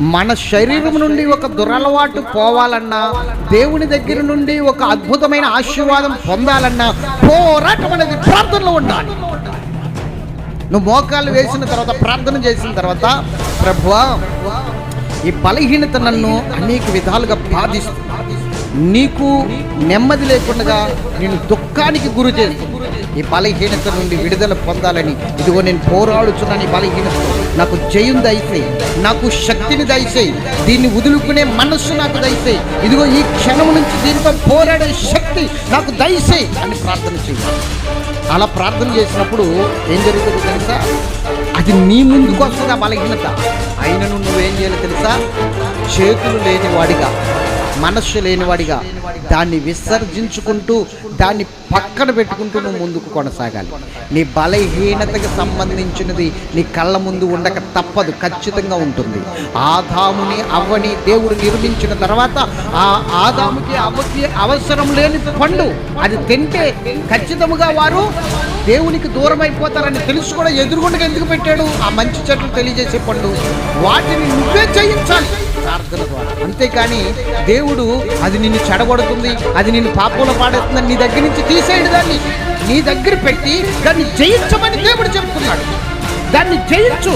మన శరీరం నుండి ఒక దురలవాటు పోవాలన్నా దేవుని దగ్గర నుండి ఒక అద్భుతమైన ఆశీర్వాదం పొందాలన్నా పోరాటం అనేది ప్రార్థనలో ఉండాలి. నువ్వు మోకాలు వేసిన తర్వాత ప్రార్థన చేసిన తర్వాత ప్రభువా ఈ బలహీనత నన్ను అనేక విధాలుగా బాధిస్తుంది నీకు నెమ్మది లేకుండా నేను దుఃఖానికి గురి చేస్తుంది ఈ బలహీనత నుండి విడుదల పొందాలని ఇదిగో నేను పోరాడుచున్నాను ఈ బలహీనత నాకు జయం దయచేయి నాకు శక్తిని దయచేయి దీన్ని వదులుకునే మనస్సు నాకు దయచేయి. ఇదిగో ఈ క్షణం నుంచి దీంతో పోరాడే శక్తి నాకు దయచేయి అని ప్రార్థన చేయాలి అలా ప్రార్థన చేసినప్పుడు ఏం జరుగుతుందో తెలుసా? అది నీ ముందుకు వస్తుంది ఆ బలహీనత? అయినను నువ్వేం చేయాలి తెలుసా? చేతులు లేని వాడిగా మనస్సు లేనివాడిగా దాన్ని విసర్జించుకుంటూ దాన్ని పక్కన పెట్టుకుంటూ నువ్వు ముందుకు కొనసాగాలి. నీ బలహీనతకి సంబంధించినది నీ కళ్ళ ముందు ఉండక తప్పదు ఖచ్చితంగా ఉంటుంది. ఆదాముని అవ్వని దేవుడు నిర్మించిన తర్వాత ఆ ఆదాముకి అవ్వకి అవసరం లేని పండు అది తింటే ఖచ్చితంగా వారు దేవునికి దూరం అయిపోతారని తెలుసు కూడా ఎదురుగుండగా ఎందుకు పెట్టాడు? ఆ మంచి చెట్లు తెలియజేసే పండు. వాటిని నువ్వే చేయించాలి. ప్రార్థన ద్వారా. అంతేకాని దేవుడు అది నిన్ను చెడగొడుతుంది అది నిన్ను పాపంలో పాడేస్తుందని నీ దగ్గర నుంచి తీసేయండి దాన్ని. నీ దగ్గర పెట్టి దాన్ని జయించమని దేవుడు చెప్తున్నాడు. దాన్ని జయించు.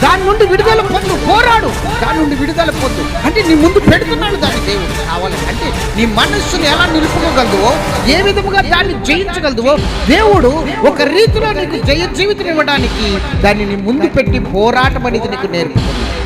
దాని నుండి విడుదల పొందు పోరాడు. దాని నుండి విడుదల పొందు. అంటే నీ ముందు పెడుతున్నాడు దాన్ని దేవుడు కావాలి. అంటే నీ మనస్సును ఎలా నిలుపుకోగలదువో ఏ విధముగా దాన్ని జయించగలదువో దేవుడు ఒక రీతిలో నీకు జయ జీవితం ఇవ్వడానికి దాన్ని నీ ముందు పెట్టి పోరాటం అనేది నీకు నేర్పుతుంది.